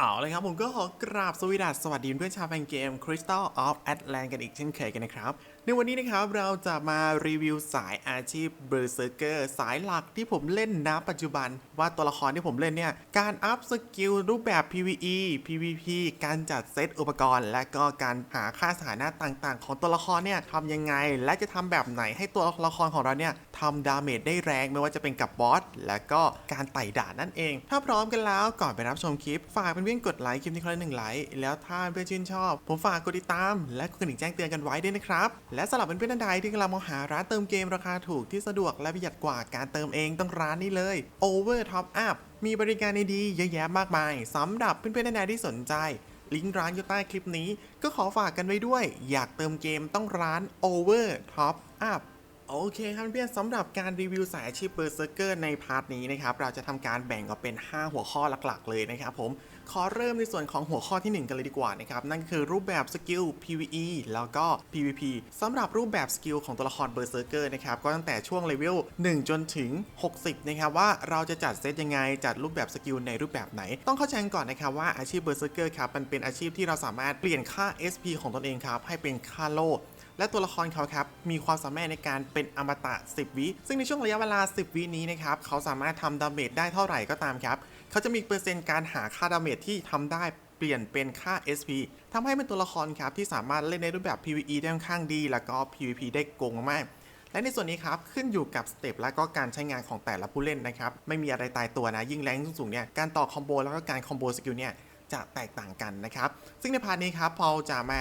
เอาเลยครับผมก็ขอกราบสวีดัสสวัสดีเพื่อนชาวแฟนเกม Crystal of Atlant กันอีกเช่นเคยกันนะครับ ในวันนี้นะครับเราจะมารีวิวสายอาชีพ Berserker สายหลักที่ผมเล่นณปัจจุบัน ว่าตัวละครที่ผมเล่นเนี่ย การอัพสกิลรูปแบบ PVE PVP การจัดเซตอุปกรณ์ และก็การหาค่าสถานะต่างๆ ของตัวละครเนี่ยทำยังไง และจะทำแบบไหนให้ตัวละครของเราเนี่ยทำดาเมจได้แรงไม่ว่าจะเป็นกับบอสและก็การไต่ด่านนั่นเอง ถ้าพร้อมกันแล้วก่อนไปรับชมคลิปฝากเป็นพื่อนกดไลค์คลิปนี้คนละหนึ่งไลค์แล้วถ้าเพื่อนชื่นชอบ ผมฝากกดติดตาม และกดกระดิ่งแจ้งเตือนกันไว้ด้วยนะครับ และสำหรับเพื่อนๆท่านใดที่กำลังมองหาร้านเติมเกมราคาถูกที่สะดวกและประหยัดกว่าการเติมเองต้องร้านนี้เลย Over Top Up มีบริการดีๆเยอะแยะมากมายสำหรับเพื่อนๆท่านใดที่สนใจลิงก์ร้านอยู่ใต้คลิปนี้ ก็ขอฝากกันไว้ด้วย อยากเติมเกมต้องร้าน Over Top Up โอเคครับเพื่อนสำหรับการรีวิวสายอาชีพเบอร์เซอร์เกอร์ในพาร์ทนี้นะครับ เราจะทำการแบ่งออกเป็น 5 หัวข้อหลักๆ เลยนะครับผม ขอเริ่มในส่วนของหัวข้อทีหนึ่1 กันเลยดีกว่านะครับนั่นคือรูปแบบสกิล PVE แล้วก็ PVP สำหรับรูปแบบสกิลของตัวละครเบอร์เซอร์เกอร์นะครับก็ตั้งแต่ช่วงเลเวล1 จนถึง 60 นะครับว่าเราจะจัดเซตยังไง จัดรูปแบบสกิลในรูปแบบไหน ต้องเข้าใจก่อนนะครับว่าอาชีพเบอร์เซอร์เกอร์ครับมันเป็นอาชีพที่เราสามารถเปลี่ยนค่า SP ของตนเองครับให้เป็นค่าโลและตัวละครเขาครับมีความสามารถในการเป็นอมตะ 10 วิ ซึ่งในช่วงระยะเวลา 10 วินี้นะครับเขาสามารถทำดาเมจได้เท่าไหร่ก็ตามครับ เขาจะมีเปอร์เซ็นต์การหาค่าดาเมจที่ทำได้เปลี่ยนเป็นค่า SP ทำให้เป็นตัวละครครับที่สามารถเล่นในรูปแบบ PVE ได้ค่อนข้างดี แล้วก็ PVP ได้โกงมากและในส่วนนี้ครับ ขึ้นอยู่กับสเต็ปและก็การใช้งานของแต่ละผู้เล่นนะครับ ไม่มีอะไรตายตัวนะ ยิ่งแรงสูงๆเนี่ยการต่อคอมโบแล้วก็การคอมโบสกิลเนี่ยจะแตกต่างกันนะครับ ซึ่งในพาร์ทนี้ครับพอจะมา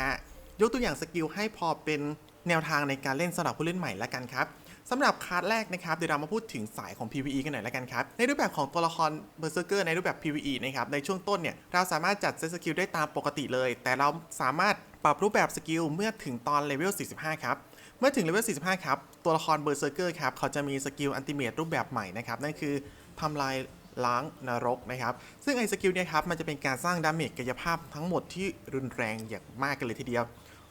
ยกตัวอย่างสกิลให้พอเป็นแนวทางในการเล่นสำหรับผู้เล่นใหม่ละกันครับ สำหรับคาร์ดแรกนะครับเดี๋ยวเรามาพูดถึงสายของ PVE กันหน่อยละกันครับ ในรูปแบบของตัวละครเบอร์เซอร์เกอร์ในรูปแบบ PVE นะครับ ในช่วงต้นเนี่ย เราสามารถจัดเซตสกิลได้ตามปกติเลย แต่เราสามารถปรับรูปแบบสกิลเมื่อถึงตอนเลเวล 45 ครับ เมื่อถึงเลเวล 45 ครับ ตัวละครเบอร์เซอร์เกอร์ครับ เขาจะมีสกิลอันติเมตรูปแบบใหม่นะครับ นั่นคือทำลายล้างนรกนะครับ ซึ่งไอ้สกิลเนี่ยครับ มันจะเป็นการสร้างดาเมจกายภาพทั้งหมดที่รุนแรงอย่างมากกันเลยทีเดียว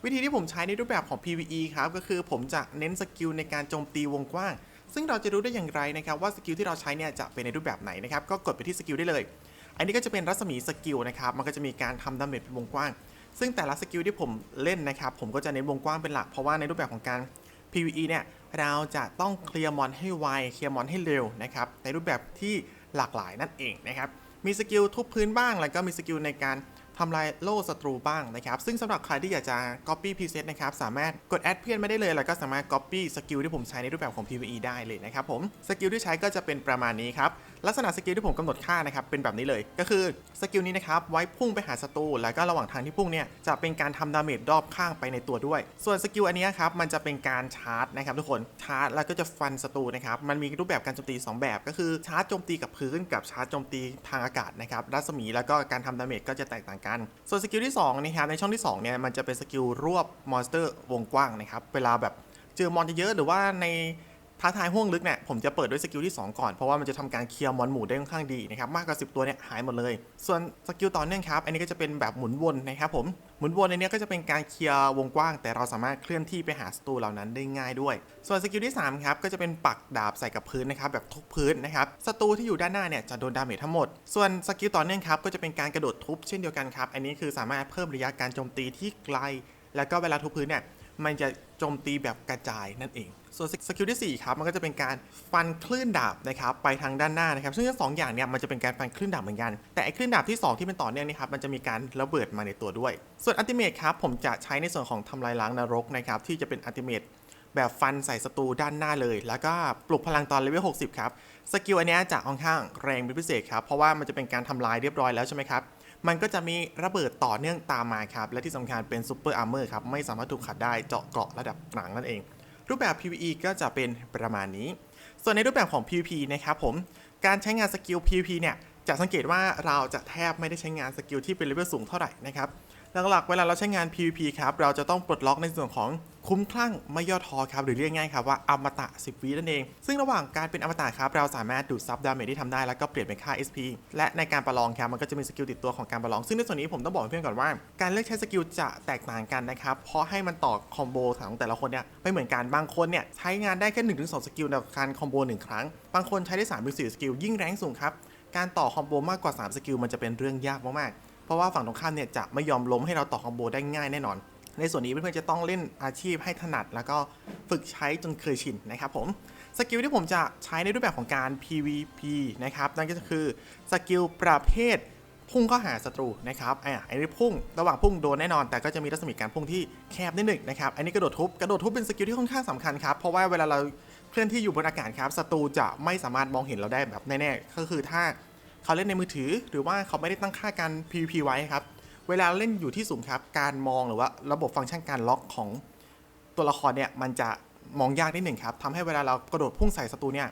วิธีที่ผมใช้ในรูปแบบของ PVE ครับ ก็คือผมจะเน้นสกิลในการโจมตีวงกว้าง ซึ่งเราจะรู้ได้อย่างไรนะครับว่าสกิลที่เราใช้เนี่ยจะเป็นในรูปแบบไหนนะครับ ก็กดไปที่สกิลได้เลย อันนี้ก็จะเป็นรัศมีสกิลนะครับ มันก็จะมีการทำดาเมจเป็นวงกว้าง ซึ่งแต่ละสกิลที่ผมเล่นนะครับ ผมก็จะเน้นวงกว้างเป็นหลัก เพราะว่าในรูปแบบของการ PVE เนี่ย เราจะต้องเคลียร์มอนให้ไว เคลียร์มอนให้เร็วนะครับ ในรูปแบบที่หลากหลายนั่นเองนะครับ มีสกิลทุบพื้นบ้าง แล้วก็มีสกิลในการ ทำลายโล่ศัตรูบ้างนะครับ ซึ่งสำหรับใครที่อยากจะ Copy Preset นะครับ สามารถกดแอดเพื่อนไม่ได้เลย แล้วก็สามารถ Copy สกิลที่ผมใช้ในรูปแบบของ PVE ได้เลยนะครับผม สกิลที่ใช้ก็จะเป็นประมาณนี้ครับ ลักษณะสกิลที่ผมกำหนดค่านะครับเป็นแบบนี้เลย ก็คือสกิลนี้นะครับไว้พุ่งไปหาศัตรูแล้วก็ระหว่างทางที่พุ่งเนี่ยจะเป็นการทำดาเมจรอบข้างไปในตัวด้วย ส่วนสกิลอันนี้ครับมันจะเป็นการชาร์จนะครับทุกคนชาร์จแล้วก็จะฟันศัตรูนะครับมันมีรูปแบบการโจมตี 2 แบบก็คือชาร์จโจมตีกับพื้นกับชาร์จโจมตีทางอากาศนะครับรัศมีแล้วก็การทำดาเมจก็จะแตกต่างกัน ส่วนสกิลที่2นะครับในช่องที่2เนี่ยมันจะเป็นสกิลรวบมอนสเตอร์วงกว้างนะครับเวลาแบบเจอมอนเยอะหรือว่าใน ท้าทายห่วงลึกเนี่ยผมจะเปิดด้วยสกิลที่ 2 ก่อน เพราะว่ามันจะทำการเคลียร์มอนหมู่ได้ค่อนข้างดีนะครับมากกว่า 10 ตัวเนี่ยหายหมดเลย ส่วนสกิลต่อเนื่องครับ อันนี้ก็จะเป็นแบบหมุนวนนะครับผมหมุนวนในเนี้ยก็จะเป็นการเคลียร์วงกว้าง แต่เราสามารถเคลื่อนที่ไปหาศัตรูเหล่านั้นได้ง่ายด้วย ส่วนสกิลที่3ครับก็จะเป็นปักดาบใส่กับพื้นนะครับแบบทุบพื้นนะครับศัตรูที่อยู่ด้านหน้าเนี่ยจะโดนดาเมจทั้งหมด ส่วนสกิลต่อเนื่องครับก็จะเป็นการกระโดดทุบเช่นเดียวกันครับอันนี้คือสามารถเพิ่มระยะการโจมตีที่ไกล แล้วก็เวลาทุบพื้นเนี่ยมันจะโจมตีแบบกระจายนั่นเอง ส่วนสกิลที่4ครับมันก็จะเป็นการฟันคลื่นดาบนะครับไปทางด้านหน้านะครับซึ่งทั้งสองอย่างเนี่ยมันจะเป็นการฟันคลื่นดาบเหมือนกันแต่ไอ้คลื่นดาบที่ 2 ที่เป็นต่อเนื่องนี่ครับมันจะมีการระเบิดมาในตัวด้วย ส่วนอัลติเมทครับผมจะใช้ในส่วนของทำลายล้างนรกนะครับที่จะเป็นอัลติเมทแบบฟันใส่ศัตรูด้านหน้าเลย แล้วก็ปลุกพลังตอนเลเวล 60 ครับ สกิลอันนี้จะค่อนข้างแรงเป็นพิเศษครับ เพราะว่ามันจะเป็นการทำลายเรียบร้อยแล้วใช่ไหมครับ มันก็จะมีระเบิดต่อเนื่องตามมาครับ และที่สำคัญเป็นซูเปอร์อาร์เมอร์ครับ ไม่สามารถถูกขัดได้เจาะเกราะระดับหนังนั่นเอง รูปแบบ PVE ก็จะเป็นประมาณนี้ ส่วนในรูปแบบของ PVP นะครับผม การใช้งานสกิล PVP เนี่ย จะสังเกตว่าเราจะแทบไม่ได้ใช้งานสกิลที่เป็นเลเวลสูงเท่าไหร่นะครับ หลักๆ เวลาเราใช้งาน PVP ครับ เราจะต้องปลดล็อกในส่วนของคุ้มคลั่งไม่ย่อท้อครับ หรือเรียกง่ายครับว่าอมตะ 10 วินั่นเอง ซึ่งระหว่างการเป็นอมตะครับ เราสามารถดูดซับดาเมจที่ทำได้แล้วก็เปลี่ยนเป็นค่า SP และในการประลองครับมันก็จะมีสกิลติดตัวของการประลอง ซึ่งในส่วนนี้ผมต้องบอกเพื่อนก่อนว่า การเลือกใช้สกิลจะแตกต่างกันนะครับ เพราะให้มันต่อคอมโบของแต่ละคนเนี่ยไม่เหมือนกัน บางคนเนี่ยใช้งานได้แค่1-2สกิลในการคอมโบหนึ่งครั้ง บางคนใช้ได้3-4สกิลยิ่งแรงสูงครับการต่อคอมโบมากกว่า 3 สกิลมันจะเป็นเรื่องยากมากๆ เพราะว่าฝั่งตรงข้ามเนี่ยจะไม่ยอมล้มให้เราต่อคอมโบได้ง่ายแน่นอน ในส่วนนี้เพื่อนๆจะต้องเล่นอาชีพให้ถนัด แล้วก็ฝึกใช้จนเคยชินนะครับผมสกิลที่ผมจะใช้ในรูปแบบของการ PVP นะครับนั่นก็คือสกิลประเภทพุ่งเข้าหาศัตรูนะครับอ่าอันนี้พุ่ง ระหว่างพุ่งโดนแน่นอน แต่ก็จะมีรัศมีการพุ่งที่แคบนิดหนึ่งนะครับ อันนี้กระโดดทุบ กระโดดทุบเป็นสกิลที่ค่อนข้างสำคัญครับ เพราะว่าเวลาเราเคลื่อนที่อยู่บนอากาศครับ ศัตรูจะไม่สามารถมองเห็นเราได้แบบแน่ๆ ก็คือถ้า เขาเล่นในมือถือ หรือว่าเขาไม่ได้ตั้งค่าการ PVP ไว้ครับ เวลาเล่นอยู่ที่สูงครับ การมองหรือว่าระบบฟังก์ชันการล็อกของตัวละครเนี่ยมันจะมองยากนิดหนึ่งครับทำให้เวลาเรากระโดดพุ่งใส่ศัตรูเนี่ย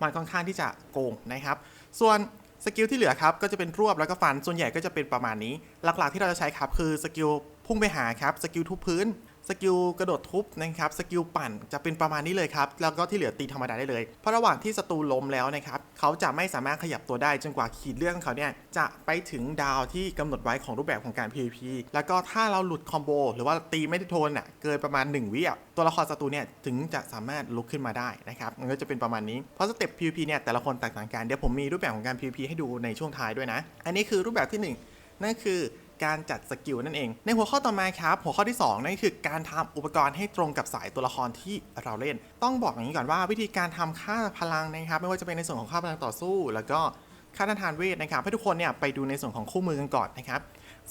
มันค่อนข้างที่จะโกงนะครับ ส่วนสกิลที่เหลือครับก็จะเป็นรวบแล้วก็ฟันส่วนใหญ่ก็จะเป็นประมาณนี้ หลักๆที่เราจะใช้ครับคือสกิลพุ่งไปหาครับสกิลทุบพื้น สกิลกระโดดทุบนะครับสกิลปั่นจะเป็นประมาณนี้เลยครับ แล้วก็ที่เหลือตีธรรมดาได้เลย เพราะระหว่างที่ศัตรูล้มแล้วนะครับเขาจะไม่สามารถขยับตัวได้จนกว่าขีดเลือดของเขาเนี่ยจะไปถึงดาวที่กำหนดไว้ของรูปแบบของการ PVP แล้วก็ถ้าเราหลุดคอมโบหรือว่าตีไม่ได้โทนอะเกินประมาณ 1 วิอะตัวละครศัตรูเนี่ยถึงจะสามารถลุกขึ้นมาได้นะครับมันก็จะเป็นประมาณนี้เพราะสเต็ป PVP เนี่ยแต่ละคนแตกต่างกันเดี๋ยวผมมีรูปแบบของการ PVP ให้ดูในช่วงท้ายด้วยนะ อันนี้คือรูปแบบที่หนึ่งนั่นคือ การจัดสกิลนั่นเอง ในหัวข้อต่อมาครับ หัวข้อที่ 2 นั่นคือการทำอุปกรณ์ให้ตรงกับสายตัวละครที่เราเล่น ต้องบอกอย่างนี้ก่อนว่าวิธีการทำค่าพลังนะครับ ไม่ว่าจะเป็นในส่วนของค่าพลังต่อสู้ แล้วก็ค่าต้านทานเวทนะครับให้ทุกคนเนี่ยไปดูในส่วนของคู่มือกันก่อนนะครับ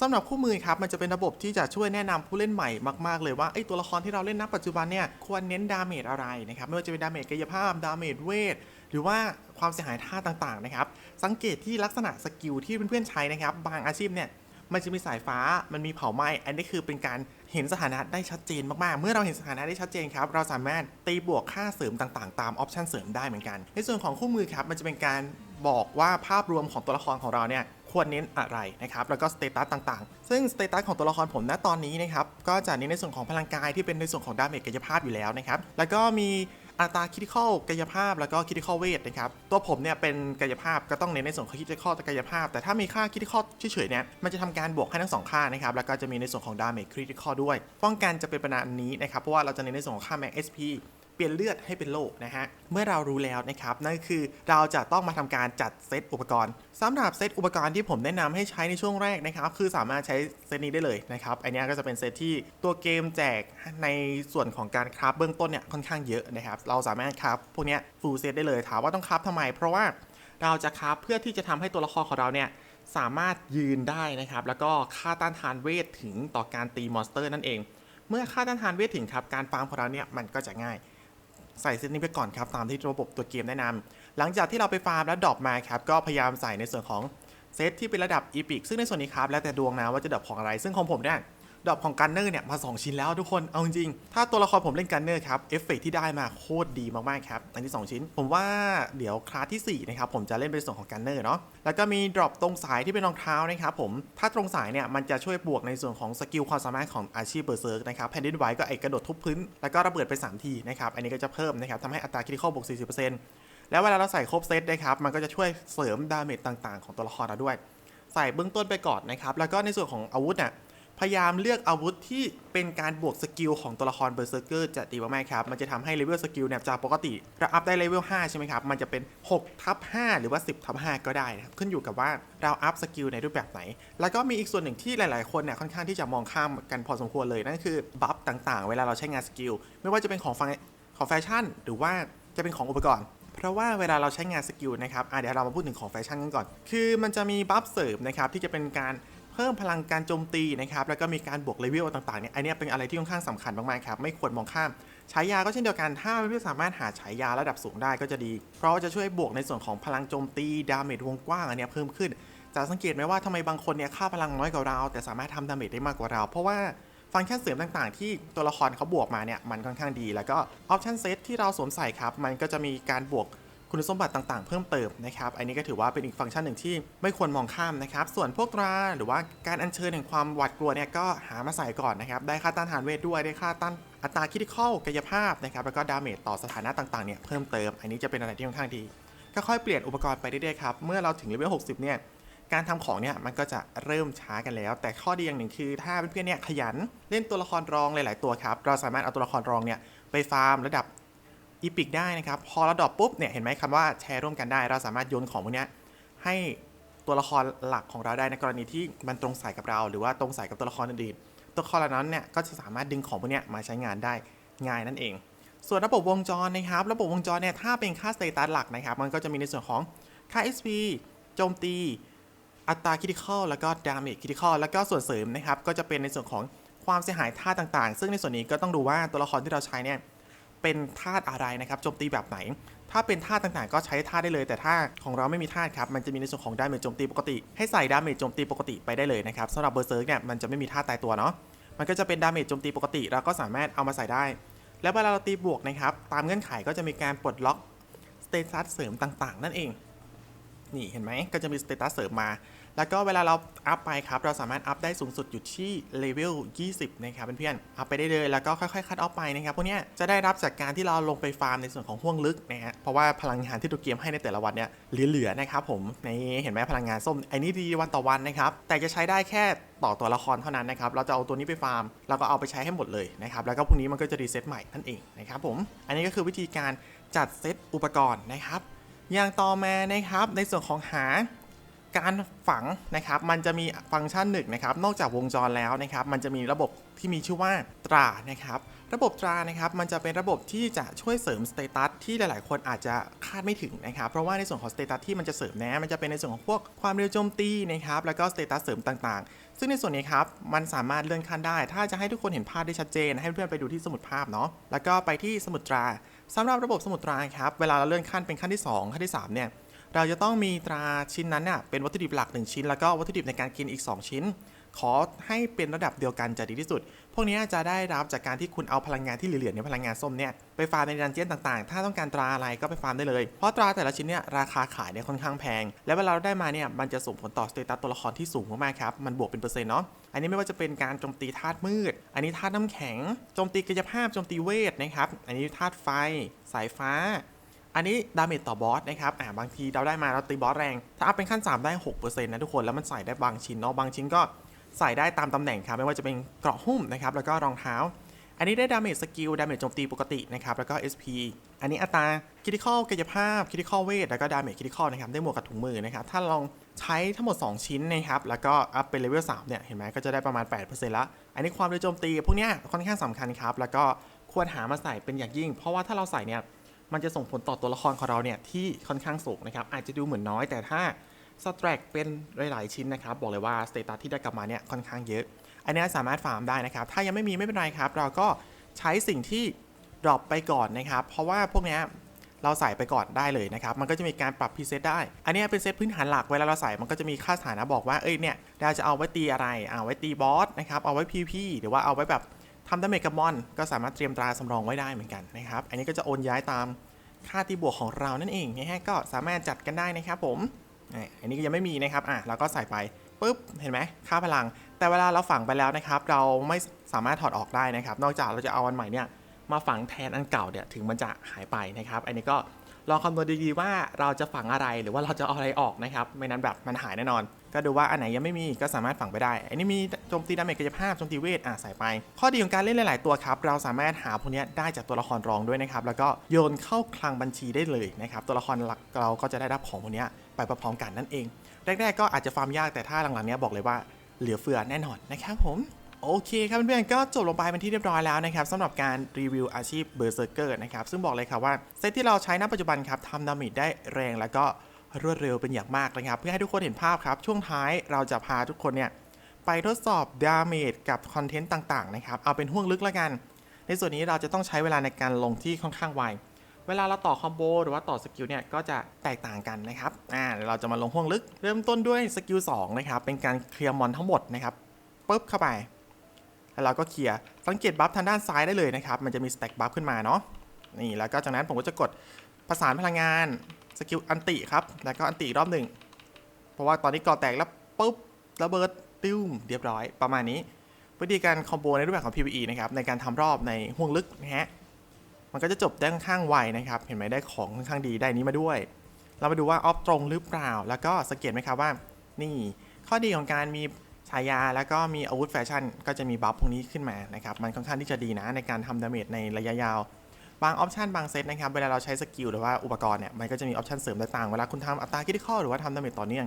สำหรับคู่มือครับมันจะเป็นระบบที่จะช่วยแนะนำผู้เล่นใหม่มากๆเลยว่าไอ้ตัวละครที่เราเล่นณปัจจุบันเนี่ยควรเน้นดาเมจอะไรนะครับไม่ว่าจะเป็นดาเมจกายภาพดาเมจเวทหรือว่าความเสียหายท่าต่างๆนะครับสังเกตที่ลักษณะสกิลที่เพื่อนๆใช้นะครับบางอาชีพเนี่ย มันจะมีสายฟ้ามันมีเผาไหม้อันนี้คือเป็นการเห็นสถานะได้ชัดเจนมากๆ เมื่อเราเห็นสถานะได้ชัดเจนครับ เราสามารถตีบวกค่าเสริมต่างๆ ตามออปชันเสริมได้เหมือนกัน ในส่วนของคู่มือครับมันจะเป็นการบอกว่าภาพรวมของตัวละครของเราเนี่ยควรเน้นอะไรนะครับแล้วก็สเตตัสต่างๆ ซึ่งสเตตัสของตัวละครผมณตอนนี้นะครับก็จะเน้นในส่วนของพลังกายที่เป็นในส่วนของดาเมจกายภาพอยู่แล้วนะครับแล้วก็มี อัตราคิดข้อกายภาพแล้วก็คิดข้อเวทนะครับ ตัวผมเนี่ยเป็นกายภาพก็ต้องเน้นในส่วนของคิดข้อกายภาพ แต่ถ้ามีค่าคิดข้อเฉยๆเนี่ยมันจะทำการบวกให้ทั้งสองค่านะครับแล้วก็จะมีในส่วนของดาเมจคริติคอด้วย ป้องกันจะเป็นประมาณนี้นะครับเพราะว่าเราจะเน้นในส่วนของค่าแม็ก SP เปลี่ยนเลือดให้เป็นโลนะฮะ เมื่อเรารู้แล้วนะครับนั่นคือเราจะต้องมาทำการจัดเซตอุปกรณ์สำหรับเซตอุปกรณ์ที่ผมแนะนำให้ใช้ในช่วงแรกนะครับ คือสามารถใช้เซตนี้ได้เลยนะครับ อันนี้ก็จะเป็นเซตที่ตัวเกมแจกในส่วนของการคราฟเบื้องต้นเนี่ยค่อนข้างเยอะนะครับ เราสามารถคราฟพวกนี้ฟูลเซตได้เลยถามว่าต้องคราฟทำไม เพราะว่าเราจะคราฟเพื่อที่จะทำให้ตัวละครของเราเนี่ยสามารถยืนได้นะครับ แล้วก็ค่าต้านทานเวทถึงต่อการตีมอนสเตอร์นั่นเอง เมื่อค่าต้านทานเวทถึงครับ การฟาร์มของเราเนี่ยมันก็จะง่าย ใส่เซตนี้ไปก่อนครับตามที่ระบบตัวเกมแนะนำหลังจากที่เราไปฟาร์มแล้วดรอปมาครับก็พยายามใส่ในส่วนของเซตที่เป็นระดับอีพิกซึ่งในส่วนนี้ครับแล้วแต่ดวงนะว่าจะดรอปของอะไรซึ่งของผมเนี่ย ดรอปของกันเนอร์เนี่ยมา 2 ชิ้นแล้วทุกคน เอาจริงถ้าตัวละครผมเล่นกันเนอร์ครับ เอฟเฟกที่ได้มาโคตรดีมากๆครับ อันที่ 2 ชิ้น ผมว่าเดี๋ยวคลาสที่ 4 นะครับ ผมจะเล่นเป็นส่วนของกันเนอร์เนาะ แล้วก็มีดรอปตรงสายที่เป็นรองเท้านะครับผม ถ้าตรงสายเนี่ยมันจะช่วยบวกในส่วนของสกิลความสามารถของอาชีพเบอร์เซิร์กนะครับ แผ่นดินไหวก็ไอกระโดดทุบพื้น แล้วก็ระเบิดไปสามทีนะครับ อันนี้ก็จะเพิ่มนะครับทำให้อัตราคิดข้อบวก40%แล้วเวลาเราใส่ครบเซตนะครับมันก็จะช่วยเสริมดาเมจต่าง ๆ ของตัวละครเราด้วย ใส่เบื้องต้นไปก่อนนะครับแล้วก็ในส่วนของอาวุธน่ะ พยายามเลือกอาวุธที่เป็นการบวกสกิลของตัวละครเบอร์เซอร์เกอร์จะดีมากๆครับ มันจะทำให้เลเวลสกิลเนี่ยจากปกติเราอัพได้เลเวล5ใช่ไหมครับ มันจะเป็น6ทับ5หรือว่า 10ทับ5ก็ได้นะครับขึ้นอยู่กับว่าเราอัพสกิลในรูปแบบไหน แล้วก็มีอีกส่วนหนึ่งที่หลายๆคนเนี่ยค่อนข้างที่จะมองข้ามกันพอสมควรเลยนั่นคือบัฟต่างๆ เวลาเราใช้งานสกิลไม่ว่าจะเป็นของฟังของแฟชั่น หรือว่าจะเป็นของอุปกรณ์เพราะว่าเวลาเราใช้งานสกิลนะครับเดี๋ยวเรามาพูดถึงของแฟชั่นกันก่อน คือมันจะมีบัฟเสริมนะครับที่จะเป็นการ เพิ่มพลังการโจมตีนะครับแล้วก็มีการบวกเลเวลต่างๆเนี่ยอันนี้เป็นอะไรที่ค่อนข้างสำคัญมากๆครับไม่ควรมองข้ามฉายาก็เช่นเดียวกันถ้าเพื่อนๆสามารถหาฉายาระดับสูงได้ก็จะดี เพราะจะช่วยบวกในส่วนของพลังโจมตีดาเมจวงกว้างอันนี้เพิ่มขึ้นจะสังเกตไหมว่าทำไมบางคนเนี่ยค่าพลังน้อยกว่าเรา แต่สามารถทำดาเมจได้มากกว่าเรา เพราะว่าฟังก์ชันเสริมต่างๆ ที่ตัวละครเขาบวกมาเนี่ยมันค่อนข้างดี แล้วก็ออปชันเซตที่เราสวมใส่ครับ มันก็จะมีการบวก คุณสมบัติต่างๆ เพิ่มเติมนะครับ อันนี้ก็ถือว่าเป็นอีกฟังก์ชันหนึ่งที่ไม่ควรมองข้ามนะครับ ส่วนพวกตราหรือว่าการอัญเชิญแห่งความหวาดกลัวเนี่ยก็หามาใส่ก่อนนะครับ ได้ค่าต้านทานเวทด้วย ได้ค่าต้านอัตราคิดข้อกายภาพนะครับ แล้วก็ดาเมจต่อสถานะต่างๆเนี่ยเพิ่มเติม อันนี้จะเป็นอะไรที่ค่อนข้างดี ก็ค่อยเปลี่ยนอุปกรณ์ไปเรื่อยๆครับ เมื่อเราถึงเลเวล60 เนี่ย การทำของเนี่ยมันก็จะเริ่มช้ากันแล้ว แต่ข้อดีอย่างหนึ่งคือ ถ้าเพื่อนๆเนี่ยขยันเล่นตัวละครรองหลาย ๆ ตัวครับ เราสามารถเอาตัวละครรองเนี่ยไปฟาร์มระดับ อีพิกได้นะครับ พอเราดรอปปุ๊บเนี่ยเห็นไหมคำว่าแชร์ร่วมกันได้ เราสามารถโยนของพวกนี้ให้ตัวละครหลักของเราได้ในกรณีที่มันตรงสายกับเรา หรือว่าตรงสายกับตัวละครอื่นๆตัวละครเหล่านั้นเนี่ยก็จะสามารถดึงของพวกนี้มาใช้งานได้ง่ายนั่นเอง ส่วนระบบวงจรนะครับ ระบบวงจรเนี่ยถ้าเป็นค่าสเตตัสหลักนะครับ มันก็จะมีในส่วนของค่า SP โจมตี อัตราคิ t ิคอลแล้วก็ดาเมจคิ t ิคอลแล้วก็ส่วนเสริมนะครับก็จะเป็นในส่วนของความเสียหายท่าต่างๆ ซึ่งในส่วนนี้ก็ต้องดูว่าตัวละครที่เราใช้เนี่ย เป็นธาตุอะไรนะครับโจมตีแบบไหน ถ้าเป็นธาตุต่างๆ ก็ใช้ธาตุได้เลย แต่ถ้าของเราไม่มีธาตุครับมันจะมีในส่วนของดาเมจโจมตีปกติ ให้ใส่ดาเมจโจมตีปกติไปได้เลยนะครับสำหรับเบอร์เซิร์กเนี่ยมันจะไม่มีธาตุตายตัวเนาะมันก็จะเป็นดาเมจโจมตีปกติเราก็สามารถเอามาใส่ได้ แล้วเวลาเราตีบวกนะครับตามเงื่อนไขก็จะมีการปลดล็อกสเตตัสเสริมต่างๆ นั่นเองนี่เห็นไหมก็จะมีสเตตัสเสริมมา แล้วก็เวลาเราอัพไปครับ เราสามารถอัพได้สูงสุดอยู่ที่เลเวล 20 นะครับเพื่อนๆ อัพไปได้เลย แล้วก็ค่อยๆ คัดออฟไปนะครับ พวกนี้จะได้รับจากการที่เราลงไปฟาร์มในส่วนของห่วงลึกนะฮะ เพราะว่าพลังงานที่ตัวเกมให้ในแต่ละวันเนี่ยเหลือๆ นะครับผมนี่เห็นไหมพลังงานส้มไอ้นี่ดีวันต่อวันนะครับ แต่จะใช้ได้แค่ต่อตัวละครเท่านั้นนะครับ เราจะเอาตัวนี้ไปฟาร์ม แล้วก็เอาไปใช้ให้หมดเลยนะครับ แล้วก็พรุ่งนี้มันก็จะรีเซ็ตใหม่นั่นเองนะครับผม อันนี้ก็คือวิธีการจัดเซตอุปกรณ์นะครับอย่างต่อมานะครับในส่วนของหา การฝังนะครับมันจะมีฟังก์ชันหนึ่งนะครับนอกจากวงจรแล้วนะครับมันจะมีระบบที่มีชื่อว่าตรานะครับระบบตรานะครับมันจะเป็นระบบที่จะช่วยเสริมสเตตัสที่หลาย ๆ คนอาจจะคาดไม่ถึงนะครับเพราะว่าในส่วนของสเตตัสที่มันจะเสริมนะมันจะเป็นในส่วนของพวกความเร็วโจมตีนะครับแล้วก็สเตตัสเสริมต่าง ๆ ซึ่งในส่วนนี้ครับมันสามารถเลื่อนขั้นได้ ถ้าจะให้ทุกคนเห็นภาพได้ชัดเจน ให้เพื่อนไปดูที่สมุดภาพเนาะแล้วก็ไปที่สมุดตราสำหรับระบบสมุดตราครับเวลาเราเลื่อนขั้นเป็นขั้นที่สองขั้นที่สามเนี่ย เราจะต้องมีตราชิ้นนั้นเนี่ยเป็นวัตถุดิบหลัก 1 ชิ้น แล้วก็วัตถุดิบในการกินอีก 2 ชิ้น ขอให้เป็นระดับเดียวกันจะดีที่สุด พวกนี้จะได้รับจากการที่คุณเอาพลังงานที่เหลือๆเนี่ยพลังงานส้มเนี่ยไปฟาร์มในดันเจี้ยนต่างๆ ถ้าต้องการตราอะไรก็ไปฟาร์มได้เลย เพราะตราแต่ละชิ้นเนี่ยราคาขายเนี่ยค่อนข้างแพง และเวลาเราได้มาเนี่ยมันจะส่งผลต่อสเตตัสตัวละครที่สูงมากๆครับ มันบวกเป็นเปอร์เซ็นต์เนาะ อันนี้ไม่ว่าจะเป็นการโจมตีธาตุมืด อันนี้ธาตุน้ำแข็ง โจมตีกายภาพ โจมตีเวทนะครับ อันนี้ธาตุไฟ สายฟ้า อันนี้ดาเมจต่อบอสนะครับอ่าบางทีเราได้มาเราตีบอสแรง ถ้าอัพเป็นขั้น 3 ได้ 6%นะทุกคน แล้วมันใส่ได้บางชิ้นเนาะ บางชิ้นก็ใส่ได้ตามตำแหน่งครับ ไม่ว่าจะเป็นเกราะหุ้มนะครับ แล้วก็รองเท้า อันนี้ได้ดาเมจสกิล ดาเมจโจมตีปกตินะครับ แล้วก็ SP อันนี้อัตราคิติคอลกายภาพคิติคอลเวท แล้วก็ดาเมจคิติคอลนะครับ ได้หมวกกับถุงมือนะครับ ถ้าลองใช้ทั้งหมด 2 ชิ้นนะครับ แล้วก็อัพเป็นเลเวล3เนี่ย เห็นไหมก็จะได้ประมาณ 8%ละ อันนี้ความเร็วโจมตีพวกเนี้ยค่อนข้างสำคัญครับ แล้วก็ควรหามาใส่เป็นอย่างยิ่ง เพราะว่าถ้าเราใส่เนี่ย มันจะส่งผลต่อตัวละครของเราเนี่ยที่ค่อนข้างสูงนะครับอาจจะดูเหมือนน้อยแต่ถ้าสแตรกเป็นหลายๆชิ้นนะครับบอกเลยว่าสเตตัสที่ได้กลับมาเนี่ยค่อนข้างเยอะ อันนี้สามารถฟาร์มได้นะครับ ถ้ายังไม่มีไม่เป็นไรครับ เราก็ใช้สิ่งที่ดรอปไปก่อนนะครับ เพราะว่าพวกนี้เราใส่ไปก่อนได้เลยนะครับ มันก็จะมีการปรับพรีเซตได้ อันนี้เป็นเซตพื้นฐานหลักเวลาเราใส่มันก็จะมีค่าสถานะบอกว่าเอ้ยเนี่ยเราจะเอาไว้ตีอะไรเอาไว้ตีบอสนะครับเอาไว้ PVP หรือว่าเอาไว้แบบ ทำดาเมจกับมอนก็สามารถเตรียมตราสำรองไว้ได้เหมือนกันนะครับ อันนี้ก็จะโอนย้ายตามค่าตีบวกของเรานั่นเองนะฮะก็สามารถจัดกันได้นะครับผม อันนี้ก็ยังไม่มีนะครับ อะเราก็ใส่ไปปุ๊บ เห็นไหมค่าพลัง แต่เวลาเราฝังไปแล้วนะครับ เราไม่สามารถถอดออกได้นะครับ นอกจากเราจะเอาอันใหม่เนี่ยมาฝังแทนอันเก่าเนี่ยถึงมันจะหายไปนะครับ อันนี้ก็ ลองคำนวณดีๆว่าเราจะฝังอะไรหรือว่าเราจะเอาอะไรออกนะครับ ไม่นั้นแบบมันหายแน่นอน ก็ดูว่าอันไหนยังไม่มีก็สามารถฝังไปได้ อันนี้มีโจมตีดาเมจกายภาพโจมตีเวทอะใส่ไป ข้อดีของการเล่นหลาย ๆ ตัวครับ เราสามารถหาพวกนี้ได้จากตัวละครรองด้วยนะครับ แล้วก็โยนเข้าคลังบัญชีได้เลยนะครับ ตัวละครหลักเราก็จะได้รับของพวกนี้ไปพร้อมๆกันนั่นเอง แรก ๆ ก็อาจจะฟาร์มยากแต่ถ้าหลังๆเนี้ยบอกเลยว่าเหลือเฟือแน่นอนนะครับผม โอเคครับเพื่อนๆก็จบลงไปเป็นที่เรียบร้อยแล้วนะครับสำหรับการรีวิวอาชีพเบอร์เซอร์เกอร์นะครับซึ่งบอกเลยครับว่าเซตที่เราใช้ณปัจจุบันครับทำดาเมจได้แรงแล้วก็รวดเร็วเป็นอย่างมากนะครับ เพื่อให้ทุกคนเห็นภาพครับ ช่วงท้ายเราจะพาทุกคนเนี่ยไปทดสอบดาเมจกับคอนเทนต์ต่างๆนะครับเอาเป็นห่วงลึกแล้วกัน ในส่วนนี้เราจะต้องใช้เวลาในการลงที่ค่อนข้างไวเวลาเราต่อคอมโบหรือว่าต่อสกิลเนี่ยก็จะแตกต่างกันนะครับอ่าเดี๋ยวเราจะมาลงห่วงลึก เริ่มต้นด้วยสกิล2นะครับเป็นการเคลียร์มอนทั้งหมดนะครับปุ๊บเข้าไป แล้วเราก็เคลียร์สังเกตบัฟทางด้านซ้ายได้เลยนะครับ มันจะมีสแต็กบัฟขึ้นมาเนาะนี่แล้วก็จากนั้นผมก็จะกดประสานพลังงานสกิลอันติครับ แล้วก็อันติอีกรอบหนึ่ง เพราะว่าตอนนี้ก่อแตกแล้วปุ๊บระเบิดติ้มเรียบร้อยประมาณนี้ วิธีการคอมโบในรูปแบบของ PVE นะครับในการทำรอบในห่วงลึกนะฮะมันก็จะจบได้ค่อนข้างไวนะครับ เห็นไหมได้ของค่อนข้างดีได้นี้มาด้วย เรามาดูว่าออฟตรงหรือเปล่า แล้วก็สังเกตไหมครับว่า นี่ ข้อดีของการมีายาแล้วก็มีอาวุธแฟชั่น ก็จะมีบัฟพวกนี้ขึ้นมานะครับมันค่อนข้างที่จะดีนะในการทำดาเมจในระยะยาวบางออปชันบางเซตนะครับเวลาเราใช้สกิลหรือว่าอุปกรณ์เนี่ยมันก็จะมีออปชันเสริมต่างๆเวลาคุณทำอัตราคิดข้อหรือว่าทำดาเมจต่อเนื่อง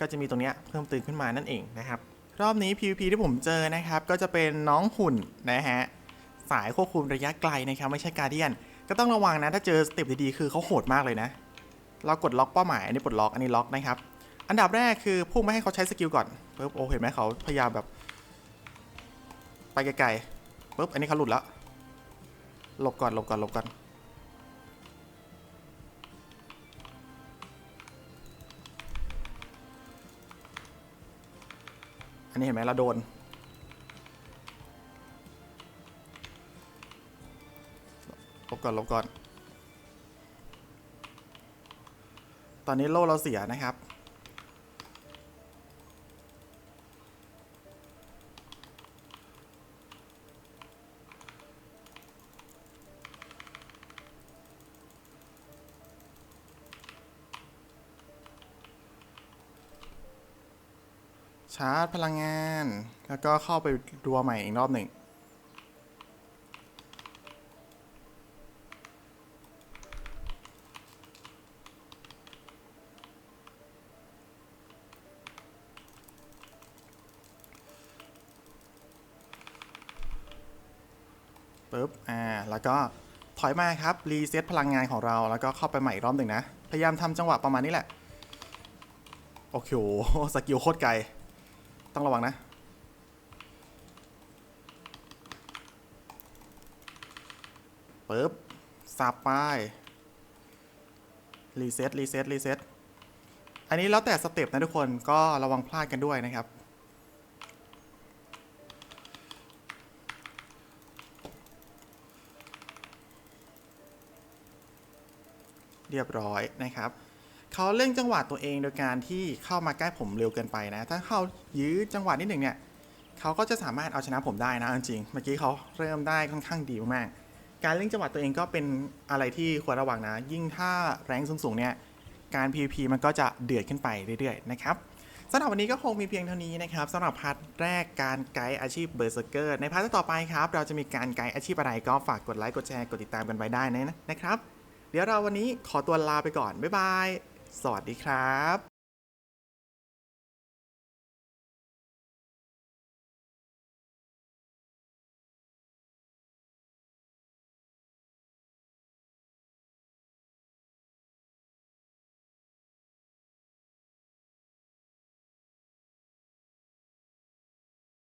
ก็จะมีตรงนี้เพิ่มเติมขึ้นมานั่นเองนะครับรอบนี้ PVP ที่ผมเจอนะครับก็จะเป็นน้องหุ่นนะฮะสายควบคุมระยะไกลนะครับไม่ใช่การเดียน ก็ต้องระวังนะถ้าเจอสเต็ปดีๆคือเขาโหดมากเลยนะ เรากดล็อกเป้าหมายอันนี้ปลดล็อกอันนี้ล็อกนะครับ อันดับแรกคือพุ่งไม่ให้เขาใช้สกิลก่อนปุ๊บโอ้เห็นไหมเขาพยายามแบบ ไปไกลๆปุ๊บอันนี้เขาหลุดแล้วหลบก่อนหลบก่อนหลบก่อนอันนี้เห็นไหมเราโดนหลบก่อนหลบก่อน ตอนนี้โล่เราเสียนะครับ ชาร์จพลังงาน แล้วก็เข้าไปดัวใหม่อีกรอบหนึ่งปุ๊บ อ่า แล้วก็ถอยมาครับ รีเซ็ตพลังงานของเรา แล้วก็เข้าไปใหม่อีกรอบหนึ่งนะ พยายามทำจังหวะประมาณนี้แหละ โอเคโหสกิลโคตรไกล ต้องระวังนะปุ๊บสับไป รีเซ็ตรีเซ็ตรีเซ็ตอันนี้แล้วแต่สเต็ปนะทุกคน ก็ระวังพลาดกันด้วยนะครับ เรียบร้อยนะครับ เขาเล่นจังหวะตัวเองโดยการที่เข้ามาใกล้ผมเร็วเกินไปนะ ถ้าเขายื้อจังหวะนิดหนึ่งเนี่ยเขาก็จะสามารถเอาชนะผมได้นะจริง เมื่อกี้เขาเริ่มได้ค่อนข้างดีมากการเล่นจังหวะตัวเองก็เป็นอะไรที่ควรระวังนะ ยิ่งถ้าแรงสูงๆเนี่ย การ PVP มันก็จะเดือดขึ้นไปเรื่อยๆ นะครับสำหรับวันนี้ก็คงมีเพียงเท่านี้นะครับสำหรับพาร์ทแรกการไกด์อาชีพเบอร์เซอร์เกอร์ในพาร์ทต่อไปครับ เราจะมีการไกด์อาชีพอะไรก็ฝากกดไลค์กดแชร์กดติดตามกันไปได้นะนะครับ เดี๋ยวเราวันนี้ขอตัวลาไปก่อน บ๊ายบาย สวัสดีครับ